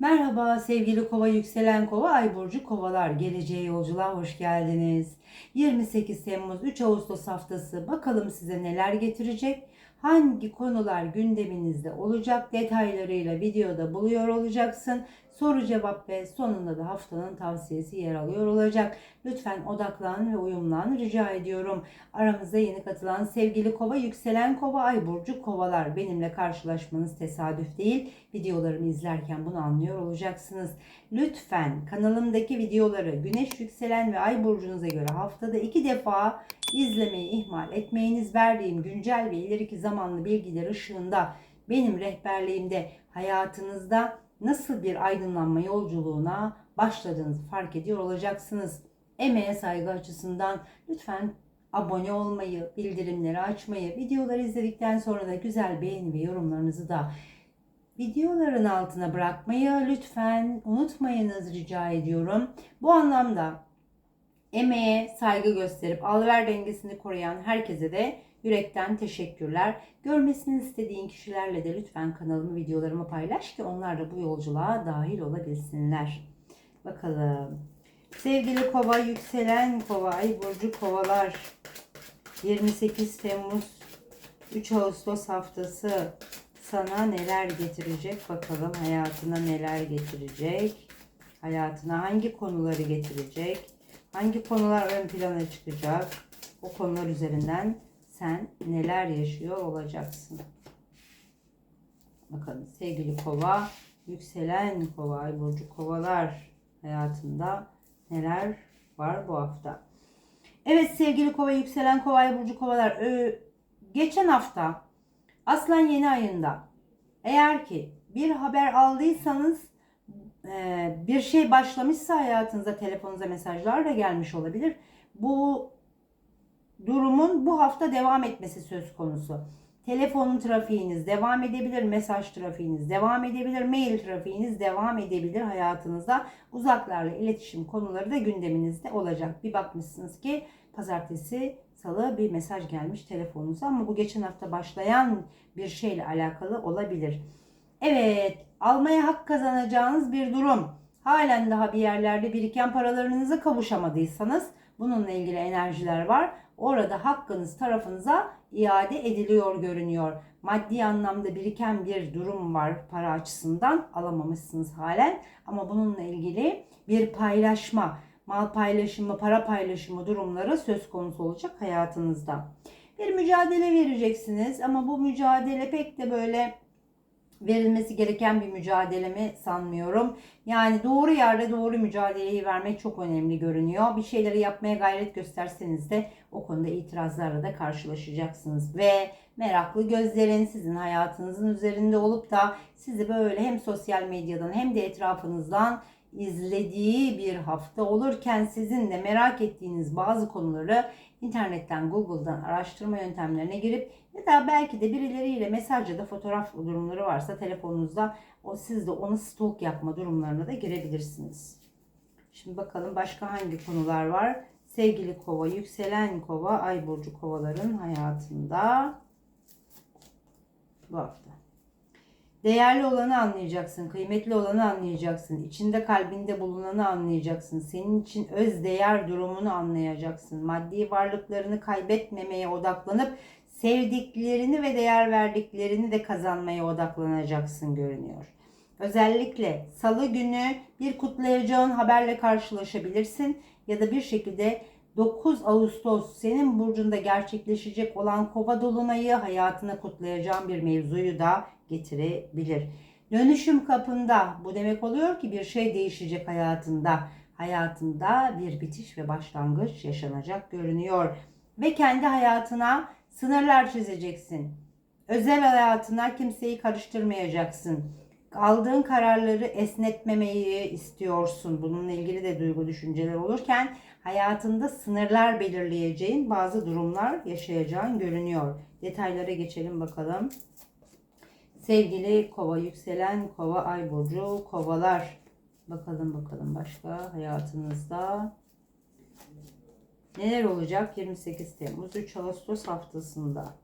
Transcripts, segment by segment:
Merhaba sevgili kova yükselen kova ay burcu kovalar geleceğe yolculuğa hoş geldiniz. 28 Temmuz 3 Ağustos haftası bakalım size neler getirecek? Hangi konular gündeminizde olacak? Detaylarıyla videoda buluyor olacaksın. Soru cevap ve sonunda da haftanın tavsiyesi yer alıyor olacak. Lütfen odaklan ve uyumlan rica ediyorum. Aramızda yeni katılan sevgili kova, yükselen kova, ay burcu kovalar. Benimle karşılaşmanız tesadüf değil. Videolarımı izlerken bunu anlıyor olacaksınız. Lütfen kanalımdaki videoları güneş, yükselen ve ay burcunuza göre haftada iki defa izlemeyi ihmal etmeyiniz. Verdiğim güncel ve ileriki zamanlı bilgiler ışığında benim rehberliğimde hayatınızda nasıl bir aydınlanma yolculuğuna başladığınızı fark ediyor olacaksınız. Emeğe saygı açısından lütfen abone olmayı, bildirimleri açmayı, videoları izledikten sonra da güzel beğeni ve yorumlarınızı da videoların altına bırakmayı lütfen unutmayınız rica ediyorum. Bu anlamda emeğe saygı gösterip alver dengesini koruyan herkese de yürekten teşekkürler. Görmesini istediğin kişilerle de lütfen kanalımı, videolarımı paylaş ki onlar da bu yolculuğa dahil olabilsinler. Bakalım. Sevgili kova, yükselen kova, ay burcu kovalar. 28 Temmuz 3 Ağustos haftası sana neler getirecek bakalım hayatına neler getirecek hayatına hangi konuları getirecek hangi konular ön plana çıkacak o konular üzerinden sen neler yaşıyor olacaksın? Bakalım sevgili kova yükselen kova burcu kovalar hayatında neler var bu hafta? Evet sevgili kova yükselen kova burcu kovalar. Ö- geçen hafta Aslan yeni ayında eğer ki bir haber aldıysanız e, bir şey başlamışsa hayatınıza telefonunuza mesajlar da gelmiş olabilir. Bu durumun bu hafta devam etmesi söz konusu. Telefonun trafiğiniz devam edebilir, mesaj trafiğiniz devam edebilir, mail trafiğiniz devam edebilir hayatınızda. Uzaklarla iletişim konuları da gündeminizde olacak. Bir bakmışsınız ki pazartesi, salı bir mesaj gelmiş telefonunuza ama bu geçen hafta başlayan bir şeyle alakalı olabilir. Evet, almaya hak kazanacağınız bir durum. Halen daha bir yerlerde biriken paralarınıza kavuşamadıysanız bununla ilgili enerjiler var. Orada hakkınız tarafınıza iade ediliyor görünüyor. Maddi anlamda biriken bir durum var para açısından alamamışsınız halen ama bununla ilgili bir paylaşma, mal paylaşımı, para paylaşımı durumları söz konusu olacak hayatınızda. Bir mücadele vereceksiniz ama bu mücadele pek de böyle verilmesi gereken bir mücadele mi sanmıyorum. Yani doğru yerde doğru mücadeleyi vermek çok önemli görünüyor. Bir şeyleri yapmaya gayret gösterseniz de o konuda itirazlarla da karşılaşacaksınız. Ve meraklı gözlerin sizin hayatınızın üzerinde olup da sizi böyle hem sosyal medyadan hem de etrafınızdan izlediği bir hafta olurken sizin de merak ettiğiniz bazı konuları internetten, Google'dan araştırma yöntemlerine girip ya da belki de birileriyle mesaj ya da fotoğraf durumları varsa telefonunuzda o siz de onu stalk yapma durumlarına da girebilirsiniz. Şimdi bakalım başka hangi konular var? Sevgili kova, yükselen kova, ay burcu kovaların hayatında bu hafta. Değerli olanı anlayacaksın, kıymetli olanı anlayacaksın, içinde kalbinde bulunanı anlayacaksın, senin için öz değer durumunu anlayacaksın, maddi varlıklarını kaybetmemeye odaklanıp sevdiklerini ve değer verdiklerini de kazanmaya odaklanacaksın görünüyor. Özellikle salı günü bir kutlayacağın haberle karşılaşabilirsin ya da bir şekilde 9 Ağustos senin burcunda gerçekleşecek olan kova dolunayı hayatına kutlayacağın bir mevzuyu da getirebilir. Dönüşüm kapında bu demek oluyor ki bir şey değişecek hayatında. Hayatında bir bitiş ve başlangıç yaşanacak görünüyor. Ve kendi hayatına sınırlar çizeceksin. Özel hayatına kimseyi karıştırmayacaksın. Aldığın kararları esnetmemeyi istiyorsun. Bununla ilgili de duygu düşünceler olurken hayatında sınırlar belirleyeceğin bazı durumlar yaşayacağın görünüyor. Detaylara geçelim bakalım. Sevgili kova, yükselen kova, ay burcu, kovalar. Bakalım bakalım başka hayatınızda neler olacak 28 Temmuz 3 Ağustos haftasında.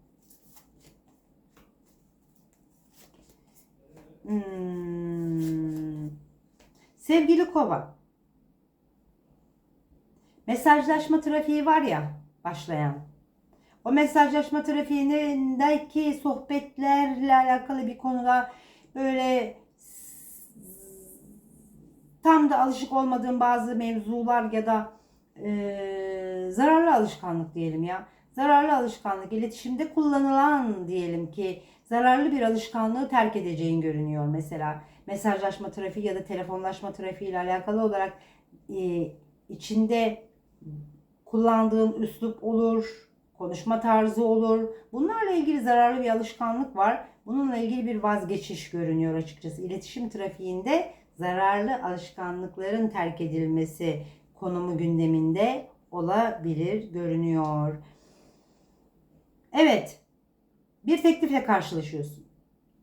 Hmm. Sevgili kova. Mesajlaşma trafiği var ya başlayan. O mesajlaşma trafiğindeki sohbetlerle alakalı bir konuda böyle tam da alışık olmadığım bazı mevzular ya da e, zararlı alışkanlık diyelim ya. Zararlı alışkanlık iletişimde kullanılan diyelim ki zararlı bir alışkanlığı terk edeceğin görünüyor mesela. Mesajlaşma trafiği ya da telefonlaşma trafiği ile alakalı olarak e, içinde kullandığın üslup olur, konuşma tarzı olur. Bunlarla ilgili zararlı bir alışkanlık var. Bununla ilgili bir vazgeçiş görünüyor açıkçası. İletişim trafiğinde zararlı alışkanlıkların terk edilmesi konumu gündeminde olabilir görünüyor. Evet. Bir teklifle karşılaşıyorsun.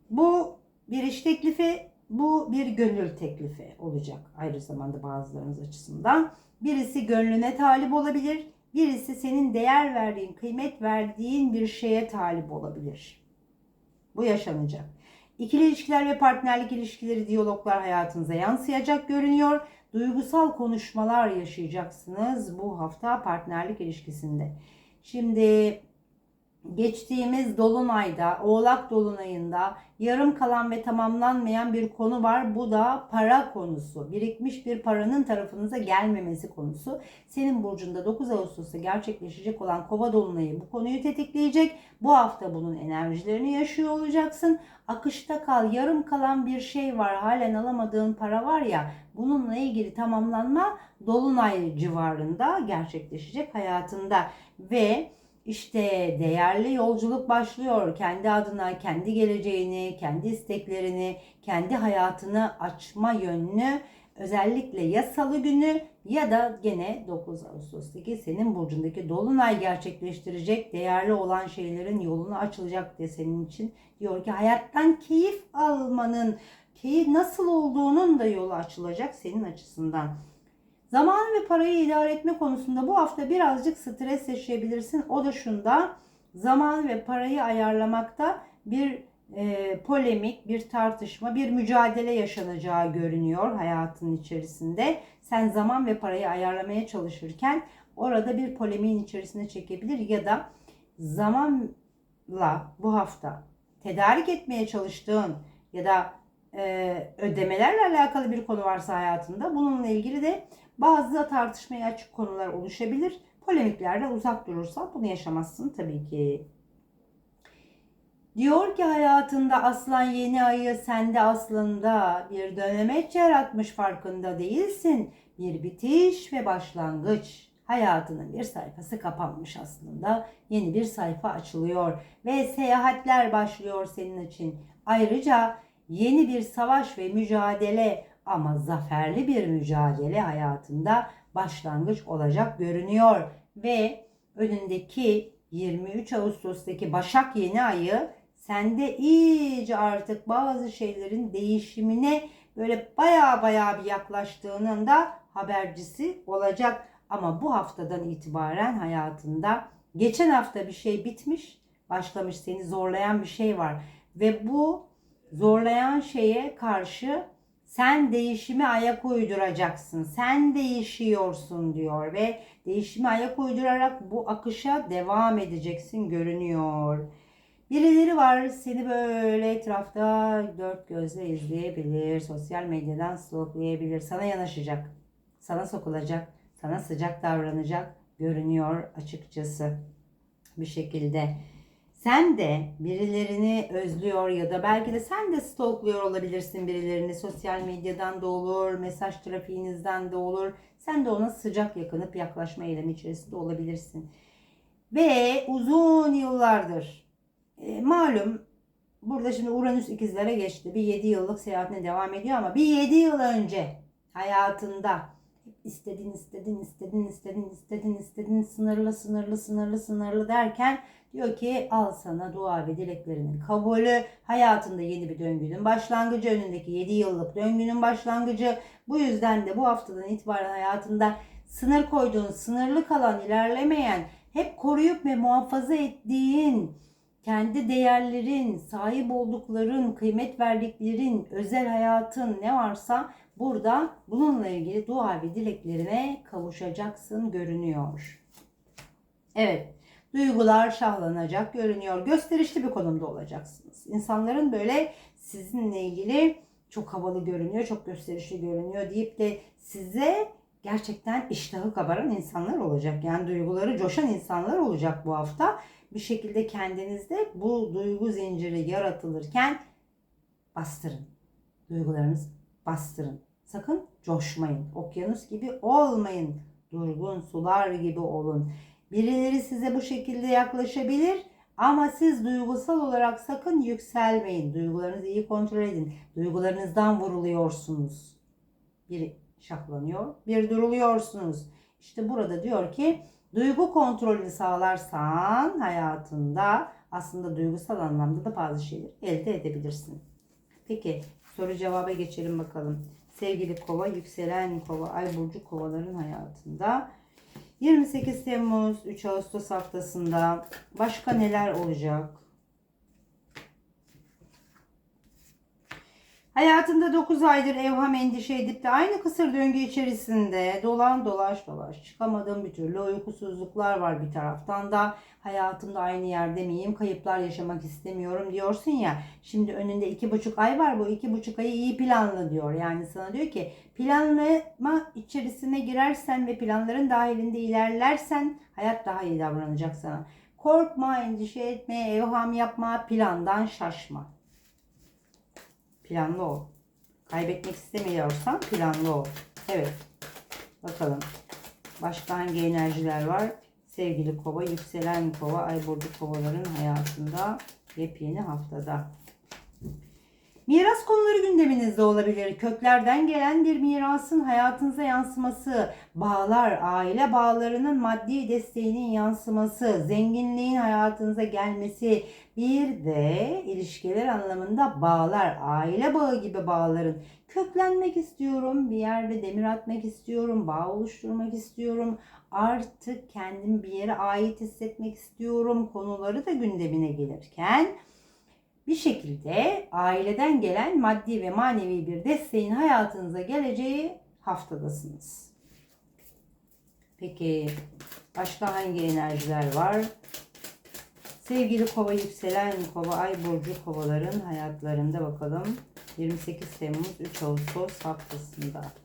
Bu bir iş teklifi, bu bir gönül teklifi olacak. Ayrı zamanda bazılarınız açısından. Birisi gönlüne talip olabilir, birisi senin değer verdiğin, kıymet verdiğin bir şeye talip olabilir. Bu yaşanacak. İkili ilişkiler ve partnerlik ilişkileri, diyaloglar hayatınıza yansıyacak görünüyor. Duygusal konuşmalar yaşayacaksınız bu hafta partnerlik ilişkisinde. Şimdi geçtiğimiz dolunayda, Oğlak dolunayında yarım kalan ve tamamlanmayan bir konu var. Bu da para konusu. Birikmiş bir paranın tarafınıza gelmemesi konusu. Senin burcunda 9 Ağustos'ta gerçekleşecek olan Kova dolunayı bu konuyu tetikleyecek. Bu hafta bunun enerjilerini yaşıyor olacaksın. Akışta kal, yarım kalan bir şey var. Halen alamadığın para var ya. Bununla ilgili tamamlanma dolunay civarında gerçekleşecek hayatında ve işte değerli yolculuk başlıyor. Kendi adına, kendi geleceğini, kendi isteklerini, kendi hayatını açma yönünü özellikle ya salı günü ya da gene 9 Ağustos'taki senin burcundaki dolunay gerçekleştirecek değerli olan şeylerin yolunu açılacak diye senin için diyor ki hayattan keyif almanın keyif nasıl olduğunun da yolu açılacak senin açısından. Zaman ve parayı idare etme konusunda bu hafta birazcık stres yaşayabilirsin. O da şunda zaman ve parayı ayarlamakta bir e, polemik, bir tartışma, bir mücadele yaşanacağı görünüyor hayatın içerisinde. Sen zaman ve parayı ayarlamaya çalışırken orada bir polemiğin içerisine çekebilir ya da zamanla bu hafta tedarik etmeye çalıştığın ya da e, ödemelerle alakalı bir konu varsa hayatında bununla ilgili de bazı tartışmaya açık konular oluşabilir. Polemiklerden uzak durursan bunu yaşamazsın tabii ki. Diyor ki hayatında aslan yeni ayı sende aslında bir dönemeç yaratmış farkında değilsin. Bir bitiş ve başlangıç. Hayatının bir sayfası kapanmış aslında. Yeni bir sayfa açılıyor ve seyahatler başlıyor senin için. Ayrıca yeni bir savaş ve mücadele ama zaferli bir mücadele hayatında başlangıç olacak görünüyor ve önündeki 23 Ağustos'taki Başak yeni ayı sende iyice artık bazı şeylerin değişimine böyle baya baya bir yaklaştığının da habercisi olacak. Ama bu haftadan itibaren hayatında geçen hafta bir şey bitmiş, başlamış seni zorlayan bir şey var ve bu zorlayan şeye karşı sen değişime ayak uyduracaksın. Sen değişiyorsun diyor ve değişime ayak uydurarak bu akışa devam edeceksin görünüyor. Birileri var seni böyle etrafta dört gözle izleyebilir, sosyal medyadan stalklayabilir, sana yanaşacak, sana sokulacak, sana sıcak davranacak görünüyor açıkçası bir şekilde. Sen de birilerini özlüyor ya da belki de sen de stalkluyor olabilirsin birilerini. Sosyal medyadan da olur, mesaj trafiğinizden de olur. Sen de ona sıcak yakınıp yaklaşma eylemi içerisinde olabilirsin. Ve uzun yıllardır e, malum burada şimdi Uranüs ikizlere geçti. Bir 7 yıllık seyahatine devam ediyor ama bir 7 yıl önce hayatında istedin istedin istedin istedin istedin istedin sınırlı sınırlı sınırlı sınırlı derken Diyor ki al sana dua ve dileklerinin kabulü, hayatında yeni bir döngünün başlangıcı, önündeki 7 yıllık döngünün başlangıcı. Bu yüzden de bu haftadan itibaren hayatında sınır koyduğun, sınırlı kalan, ilerlemeyen, hep koruyup ve muhafaza ettiğin, kendi değerlerin, sahip oldukların, kıymet verdiklerin, özel hayatın ne varsa Burada bununla ilgili dua ve dileklerine kavuşacaksın görünüyor. Evet. Duygular şahlanacak görünüyor. Gösterişli bir konumda olacaksınız. İnsanların böyle sizinle ilgili çok havalı görünüyor, çok gösterişli görünüyor deyip de size gerçekten iştahı kabaran insanlar olacak. Yani duyguları coşan insanlar olacak bu hafta. Bir şekilde kendinizde bu duygu zinciri yaratılırken bastırın. Duygularınızı bastırın. Sakın coşmayın. Okyanus gibi olmayın. Durgun sular gibi olun. Birileri size bu şekilde yaklaşabilir ama siz duygusal olarak sakın yükselmeyin. Duygularınızı iyi kontrol edin. Duygularınızdan vuruluyorsunuz. Biri şaklanıyor, bir duruluyorsunuz. İşte burada diyor ki duygu kontrolünü sağlarsan hayatında aslında duygusal anlamda da bazı şeyler elde edebilirsin. Peki soru cevaba geçelim bakalım. Sevgili kova, yükselen kova, ay burcu kovaların hayatında 28 Temmuz 3 Ağustos haftasında başka neler olacak? Hayatında 9 aydır evham endişe edip de aynı kısır döngü içerisinde dolan dolaş dolaş çıkamadığım bir türlü uykusuzluklar var bir taraftan da. Hayatımda aynı yerde miyim? Kayıplar yaşamak istemiyorum diyorsun ya. Şimdi önünde iki buçuk ay var. Bu iki buçuk ayı iyi planla diyor. Yani sana diyor ki planlama içerisine girersen ve planların dahilinde ilerlersen hayat daha iyi davranacak sana. Korkma endişe etme evham yapma plandan şaşma Planlı ol. Kaybetmek istemiyorsan planlı ol. Evet. Bakalım. Başka hangi enerjiler var? Sevgili kova, yükselen kova, ay burcu kovaların hayatında yepyeni haftada. Miras konuları gündeminizde olabilir. Köklerden gelen bir mirasın hayatınıza yansıması, bağlar, aile bağlarının maddi desteğinin yansıması, zenginliğin hayatınıza gelmesi, bir de ilişkiler anlamında bağlar, aile bağı gibi bağların köklenmek istiyorum, bir yerde demir atmak istiyorum, bağ oluşturmak istiyorum, artık kendimi bir yere ait hissetmek istiyorum konuları da gündemine gelirken bir şekilde aileden gelen maddi ve manevi bir desteğin hayatınıza geleceği haftadasınız. Peki başka hangi enerjiler var? Sevgili kova yükselen kova ay burcu kovaların hayatlarında bakalım. 28 Temmuz 3 Ağustos haftasında.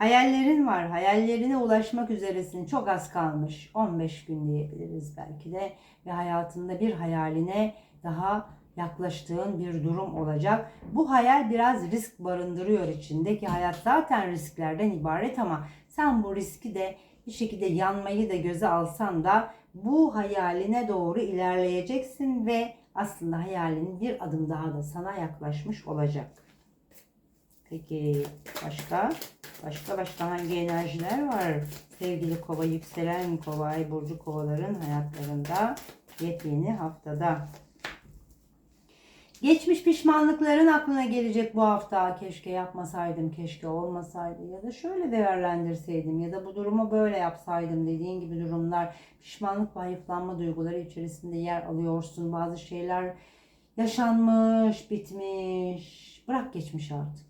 Hayallerin var. Hayallerine ulaşmak üzeresin. Çok az kalmış. 15 gün diyebiliriz belki de. Ve hayatında bir hayaline daha yaklaştığın bir durum olacak. Bu hayal biraz risk barındırıyor içinde ki hayat zaten risklerden ibaret ama sen bu riski de bir şekilde yanmayı da göze alsan da bu hayaline doğru ilerleyeceksin ve aslında hayalin bir adım daha da sana yaklaşmış olacak. Peki başka? Başka başka hangi enerjiler var? Sevgili kova, yükselen kova, ay burcu kovaların hayatlarında yepyeni haftada. Geçmiş pişmanlıkların aklına gelecek bu hafta. Keşke yapmasaydım, keşke olmasaydı ya da şöyle değerlendirseydim ya da bu durumu böyle yapsaydım dediğin gibi durumlar. Pişmanlık ve hayıflanma duyguları içerisinde yer alıyorsun. Bazı şeyler yaşanmış, bitmiş. Bırak geçmiş artık.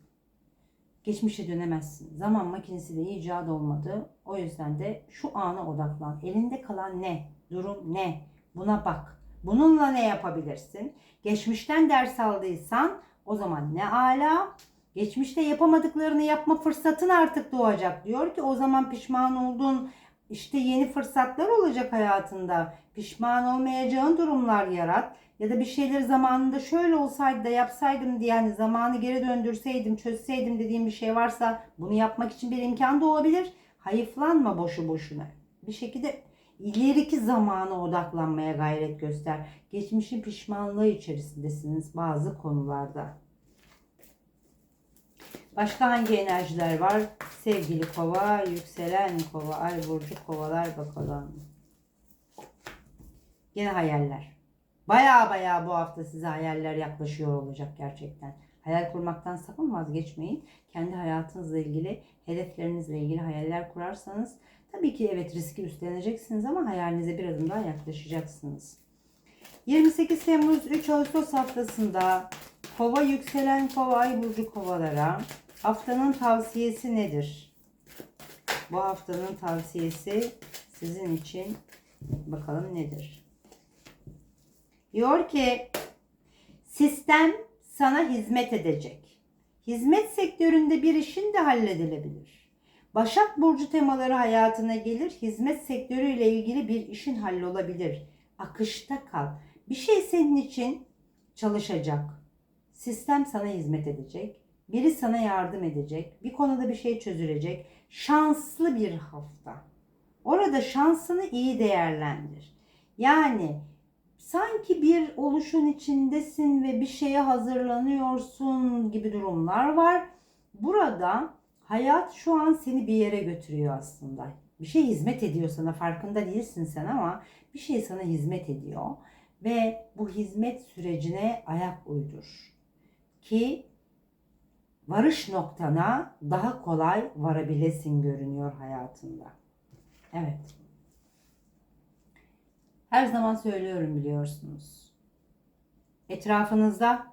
Geçmişe dönemezsin. Zaman makinesi de icat olmadı. O yüzden de şu ana odaklan. Elinde kalan ne? Durum ne? Buna bak. Bununla ne yapabilirsin? Geçmişten ders aldıysan o zaman ne ala? Geçmişte yapamadıklarını yapma fırsatın artık doğacak. Diyor ki o zaman pişman oldun. İşte yeni fırsatlar olacak hayatında. Pişman olmayacağın durumlar yarat. Ya da bir şeyleri zamanında şöyle olsaydı da yapsaydım diye hani zamanı geri döndürseydim, çözseydim dediğim bir şey varsa bunu yapmak için bir imkan da olabilir. Hayıflanma boşu boşuna. Bir şekilde ileriki zamana odaklanmaya gayret göster. Geçmişin pişmanlığı içerisindesiniz bazı konularda. Başka hangi enerjiler var? Sevgili kova, yükselen kova, ay burcu kovalar bakalım. Yine hayaller. Baya baya bu hafta size hayaller yaklaşıyor olacak gerçekten. Hayal kurmaktan sakın vazgeçmeyin. Kendi hayatınızla ilgili, hedeflerinizle ilgili hayaller kurarsanız tabii ki evet riski üstleneceksiniz ama hayalinize bir adım daha yaklaşacaksınız. 28 Temmuz 3 Ağustos haftasında Kova yükselen kova ay burcu kovalara haftanın tavsiyesi nedir? Bu haftanın tavsiyesi sizin için bakalım nedir? Diyor ki sistem sana hizmet edecek. Hizmet sektöründe bir işin de halledilebilir. Başak Burcu temaları hayatına gelir. Hizmet sektörüyle ilgili bir işin hallolabilir. Akışta kal. Bir şey senin için çalışacak. Sistem sana hizmet edecek. Biri sana yardım edecek. Bir konuda bir şey çözülecek. Şanslı bir hafta. Orada şansını iyi değerlendir. Yani sanki bir oluşun içindesin ve bir şeye hazırlanıyorsun gibi durumlar var. Burada hayat şu an seni bir yere götürüyor aslında. Bir şey hizmet ediyor sana farkında değilsin sen ama bir şey sana hizmet ediyor ve bu hizmet sürecine ayak uydur ki varış noktana daha kolay varabilesin görünüyor hayatında. Evet. Her zaman söylüyorum biliyorsunuz. Etrafınızda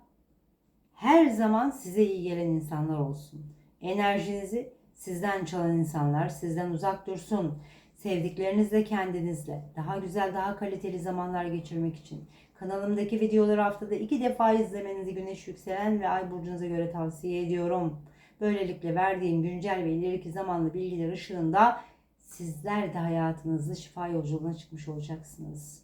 her zaman size iyi gelen insanlar olsun. Enerjinizi sizden çalan insanlar sizden uzak dursun. Sevdiklerinizle kendinizle daha güzel daha kaliteli zamanlar geçirmek için kanalımdaki videoları haftada iki defa izlemenizi güneş yükselen ve ay burcunuza göre tavsiye ediyorum. Böylelikle verdiğim güncel ve ileriki zamanlı bilgiler ışığında sizler de hayatınızda şifa yolculuğuna çıkmış olacaksınız.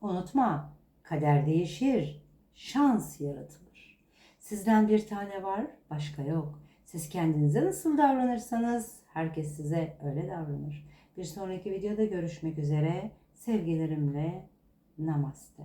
Unutma, kader değişir, şans yaratılır. Sizden bir tane var, başka yok. Siz kendinize nasıl davranırsanız herkes size öyle davranır. Bir sonraki videoda görüşmek üzere. Sevgilerimle namaste.